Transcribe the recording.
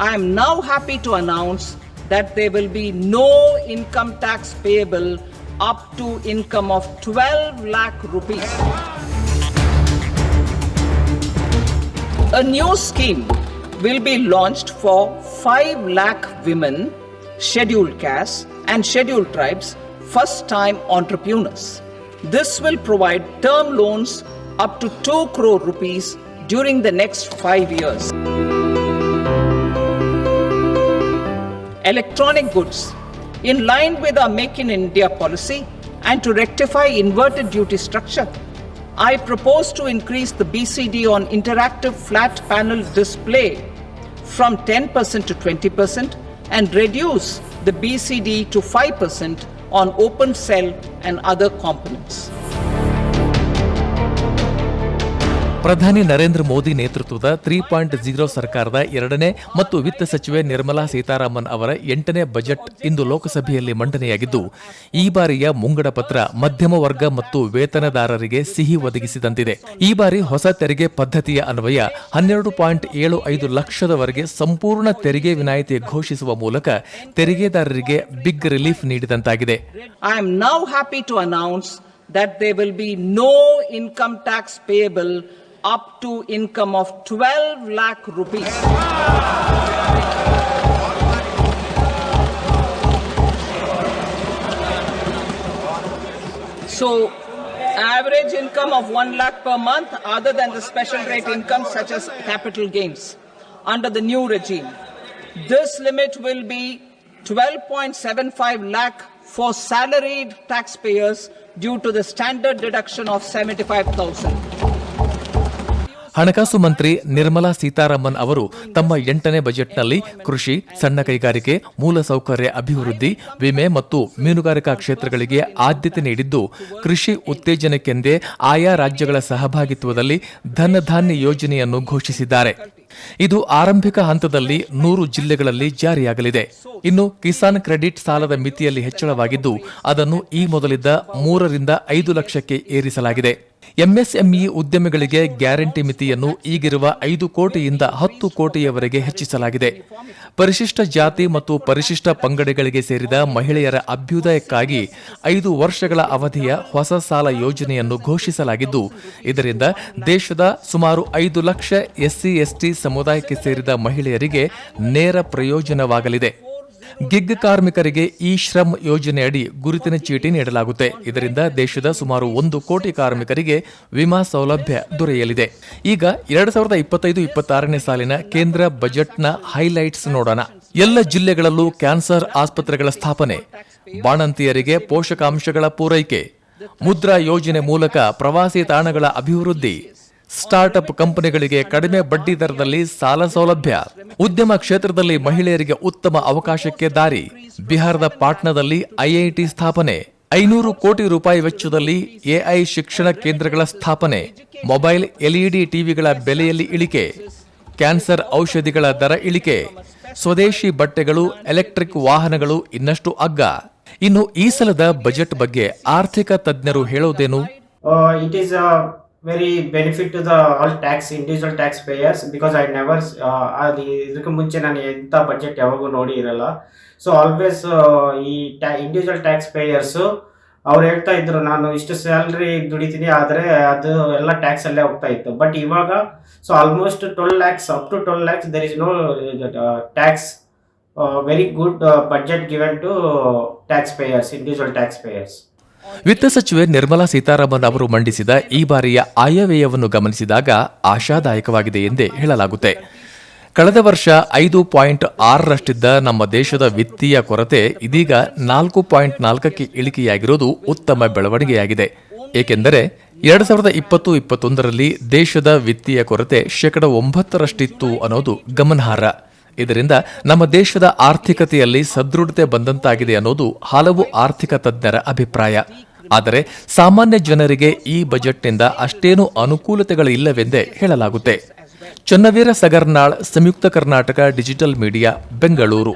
I am now happy to announce that there will be no income tax payable up to income of 12 lakh rupees. A new scheme will be launched for 5 lakh women, scheduled castes, and scheduled tribes, first time entrepreneurs. This will provide term loans up to 2 crore rupees during the next 5 years. Electronic goods. In line with our Make in India policy and to rectify inverted duty structure, I propose to increase the BCD on interactive flat panel display from 10% to 20% and reduce the BCD to 5% on open cell and other components. ಪ್ರಧಾನಿ ನರೇಂದ್ರ ಮೋದಿ ನೇತೃತ್ವದ three point zero ಸರ್ಕಾರದ ಎರಡನೇ ಮತ್ತು ವಿತ್ತ ಸಚಿವೆ ನಿರ್ಮಲಾ ಸೀತಾರಾಮನ್ ಅವರ ಎಂಟನೇ budget ಇಂದು ಲೋಕಸಭೆಯಲ್ಲಿ ಮಂಡನೆಯಾಗಿದ್ದು, ಈ ಬಾರಿಯ ಮುಂಗಡ ಪತ್ರ ಮಧ್ಯಮ ವರ್ಗ ಮತ್ತು ವೇತನದಾರರಿಗೆ ಸಿಹಿ ಒದಗಿಸಿದಂತಿದೆ. ಈ ಬಾರಿ ಹೊಸ ತೆರಿಗೆ ಪದ್ಧತಿಯ ಅನ್ವಯ ಹನ್ನೆರಡು ಪಾಯಿಂಟ್ ಏಳು ಐದು ಲಕ್ಷದವರೆಗೆ ಸಂಪೂರ್ಣ ತೆರಿಗೆ ವಿನಾಯಿತಿ ಘೋಷಿಸುವ ಮೂಲಕ ತೆರಿಗೆದಾರರಿಗೆ big relief ನೀಡಿದಂತಾಗಿದೆ. I am now happy to announce that there will be no income tax payable up to income of 12 lakh rupees. So, average income of 1 lakh per month other than the special rate income such as capital gains under the new regime. This limit will be 12.75 lakh for salaried taxpayers due to the standard deduction of 75,000. ಹಣಕಾಸು ಮಂತ್ರಿ ನಿರ್ಮಲಾ ಸೀತಾರಾಮನ್ ಅವರು ತಮ್ಮ ಎಂಟನೇ ಬಜೆಟ್ನಲ್ಲಿ ಕೃಷಿ, ಸಣ್ಣ ಕೈಗಾರಿಕೆ ಮೂಲಸೌಕರ್ಯ ಅಭಿವೃದ್ಧಿ, ವಿಮೆ ಮತ್ತು ಮೀನುಗಾರಿಕಾ ಕ್ಷೇತ್ರಗಳಿಗೆ ಆದ್ಯತೆ ನೀಡಿದ್ದು, ಕೃಷಿ ಉತ್ತೇಜನಕ್ಕೆಂದೇ ಆಯಾ ರಾಜ್ಯಗಳ ಸಹಭಾಗಿತ್ವದಲ್ಲಿ ಧನಧಾನ್ಯ ಯೋಜನೆಯನ್ನು ಘೋಷಿಸಿದ್ದಾರೆ. ಇದು ಆರಂಭಿಕ ಹಂತದಲ್ಲಿ ನೂರು ಜಿಲ್ಲೆಗಳಲ್ಲಿ ಜಾರಿಯಾಗಲಿದೆ. ಇನ್ನು ಕಿಸಾನ್ ಕ್ರೆಡಿಟ್ ಸಾಲದ ಮಿತಿಯಲ್ಲಿ ಹೆಚ್ಚಳವಾಗಿದ್ದು, ಅದನ್ನು ಈ ಮೊದಲಿದ್ದ ಮೂರರಿಂದ ಐದು ಲಕ್ಷಕ್ಕೆ ಏರಿಸಲಾಗಿದೆ. ಎಂಎಸ್ಎಂಇ ಉದ್ಯಮಿಗಳಿಗೆ ಗ್ಯಾರಂಟಿ ಮಿತಿಯನ್ನು ಈಗಿರುವ ಐದು ಕೋಟಿಯಿಂದ ಹತ್ತು ಕೋಟಿಯವರೆಗೆ ಹೆಚ್ಚಿಸಲಾಗಿದೆ. ಪರಿಶಿಷ್ಟ ಜಾತಿ ಮತ್ತು ಪರಿಶಿಷ್ಟ ಪಂಗಡಗಳಿಗೆ ಸೇರಿದ ಮಹಿಳೆಯರ ಅಭ್ಯುದಯಕ್ಕಾಗಿ ಐದು ವರ್ಷಗಳ ಅವಧಿಯ ಹೊಸ ಸಾಲ ಯೋಜನೆಯನ್ನು ಘೋಷಿಸಲಾಗಿದ್ದು, ಇದರಿಂದ ದೇಶದ ಸುಮಾರು ಐದು ಲಕ್ಷ ಎಸ್ಸಿ, ಎಸ್ಟಿ ಸಮುದಾಯಕ್ಕೆ ಸೇರಿದ ಮಹಿಳೆಯರಿಗೆ ನೇರ ಪ್ರಯೋಜನವಾಗಲಿದೆ. ಗಿಗ್ ಕಾರ್ಮಿಕರಿಗೆ ಇ ಶ್ರಮ್ ಯೋಜನೆಯಡಿ ಗುರುತಿನ ಚೀಟಿ ನೀಡಲಾಗುತ್ತೆ. ಇದರಿಂದ ದೇಶದ ಸುಮಾರು ಒಂದು ಕೋಟಿ ಕಾರ್ಮಿಕರಿಗೆ ವಿಮಾ ಸೌಲಭ್ಯ ದೊರೆಯಲಿದೆ. ಈಗ ಎರಡ್ ಸಾವಿರದ ಇಪ್ಪತ್ತೈದು ಇಪ್ಪತ್ತಾರನೇ ಸಾಲಿನ ಕೇಂದ್ರ ಬಜೆಟ್ನ ಹೈಲೈಟ್ಸ್ ನೋಡೋಣ. ಎಲ್ಲ ಜಿಲ್ಲೆಗಳಲ್ಲೂ ಕ್ಯಾನ್ಸರ್ ಆಸ್ಪತ್ರೆಗಳ ಸ್ಥಾಪನೆ. ಬಾಣಂತಿಯರಿಗೆ ಪೋಷಕಾಂಶಗಳ ಪೂರೈಕೆ. ಮುದ್ರಾ ಯೋಜನೆ ಮೂಲಕ ಪ್ರವಾಸಿ ತಾಣಗಳ ಅಭಿವೃದ್ಧಿ. ಸ್ಟಾರ್ಟ್ಅಪ್ ಕಂಪನಿಗಳಿಗೆ ಕಡಿಮೆ ಬಡ್ಡಿ ದರದಲ್ಲಿ ಸಾಲ ಸೌಲಭ್ಯ. ಉದ್ಯಮ ಕ್ಷೇತ್ರದಲ್ಲಿ ಮಹಿಳೆಯರಿಗೆ ಉತ್ತಮ ಅವಕಾಶಕ್ಕೆ ದಾರಿ. ಬಿಹಾರದ ಪಾಟ್ನಾದಲ್ಲಿ ಐಐಟಿ ಸ್ಥಾಪನೆ. ಐನೂರು ಕೋಟಿ ರೂಪಾಯಿ ವೆಚ್ಚದಲ್ಲಿ ಎಐ ಶಿಕ್ಷಣ ಕೇಂದ್ರಗಳ ಸ್ಥಾಪನೆ. ಮೊಬೈಲ್ ಎಲ್ಇಡಿ ಟಿವಿಗಳ ಬೆಲೆಯಲ್ಲಿ ಇಳಿಕೆ. ಕ್ಯಾನ್ಸರ್ ಔಷಧಿಗಳ ದರ ಇಳಿಕೆ. ಸ್ವದೇಶಿ ಬಟ್ಟೆಗಳು, ಎಲೆಕ್ಟ್ರಿಕ್ ವಾಹನಗಳು ಇನ್ನಷ್ಟು ಅಗ್ಗ. ಇನ್ನು ಈ ಸಲದ ಬಜೆಟ್ ಬಗ್ಗೆ ಆರ್ಥಿಕ ತಜ್ಞರು ಹೇಳೋದೇನು? It it is benefit to the all taxpayers tax payers because never uh, ಅದು ಇದಕ್ಕೆ ಮುಂಚೆ ನಾನು ಎಂಥ ಬಜೆಟ್ ಯಾವಾಗೂ ನೋಡಿ ಇರಲ್ಲ. ಸೊ ಆಲ್ವೇಸ್ ಈ ಟ್ಯಾ ಇಂಡಿವಿಜುವಲ್ ಟ್ಯಾಕ್ಸ್ ಪೇಯರ್ಸು ಅವ್ರು ಹೇಳ್ತಾ ಇದ್ರು ನಾನು ಇಷ್ಟು ಸ್ಯಾಲ್ರಿ ದುಡಿತೀನಿ ಆದರೆ ಅದು ಎಲ್ಲ ಟ್ಯಾಕ್ಸ್ ಅಲ್ಲೇ ಹೋಗ್ತಾ ಇತ್ತು. ಬಟ್ ಇವಾಗ so almost twelve lakhs up to twelve lakhs there is no tax very good budget given to taxpayers individual taxpayers ವಿತ್ತ ಸಚಿವೆ ನಿರ್ಮಲಾ ಸೀತಾರಾಮನ್ ಅವರು ಮಂಡಿಸಿದ ಈ ಬಾರಿಯ ಆಯವ್ಯಯವನ್ನು ಗಮನಿಸಿದಾಗ ಆಶಾದಾಯಕವಾಗಿದೆ ಎಂದೇ ಹೇಳಲಾಗುತ್ತೆ. ಕಳೆದ ವರ್ಷ ಐದು ಪಾಯಿಂಟ್ ಆರರಷ್ಟಿದ್ದ ನಮ್ಮ ದೇಶದ ವಿತ್ತೀಯ ಕೊರತೆ ಇದೀಗ ನಾಲ್ಕು ಪಾಯಿಂಟ್ ನಾಲ್ಕಕ್ಕೆ ಇಳಿಕೆಯಾಗಿರುವುದು ಉತ್ತಮ ಬೆಳವಣಿಗೆಯಾಗಿದೆ. ಏಕೆಂದರೆ ಎರಡ್ ಸಾವಿರದ ಇಪ್ಪತ್ತು ಇಪ್ಪತ್ತೊಂದರಲ್ಲಿ ದೇಶದ ವಿತ್ತೀಯ ಕೊರತೆ ಶೇಕಡ ಒಂಬತ್ತರಷ್ಟಿತ್ತು ಅನ್ನೋದು ಗಮನಾರ್ಹ. ಇದರಿಂದ ನಮ್ಮ ದೇಶದ ಆರ್ಥಿಕತೆಯಲ್ಲಿ ಸದೃಢತೆ ಬಂದಂತಾಗಿದೆ ಅನ್ನೋದು ಹಲವು ಆರ್ಥಿಕ ತಜ್ಞರ ಅಭಿಪ್ರಾಯ. ಆದರೆ ಸಾಮಾನ್ಯ ಜನರಿಗೆ ಈ ಬಜೆಟ್ನಿಂದ ಅಷ್ಟೇನೂ ಅನುಕೂಲತೆಗಳಿಲ್ಲವೆಂದೇ ಹೇಳಲಾಗುತ್ತೆ. Channaveera Sagarnal, Samyukta Karnataka digital media, Bengaluru.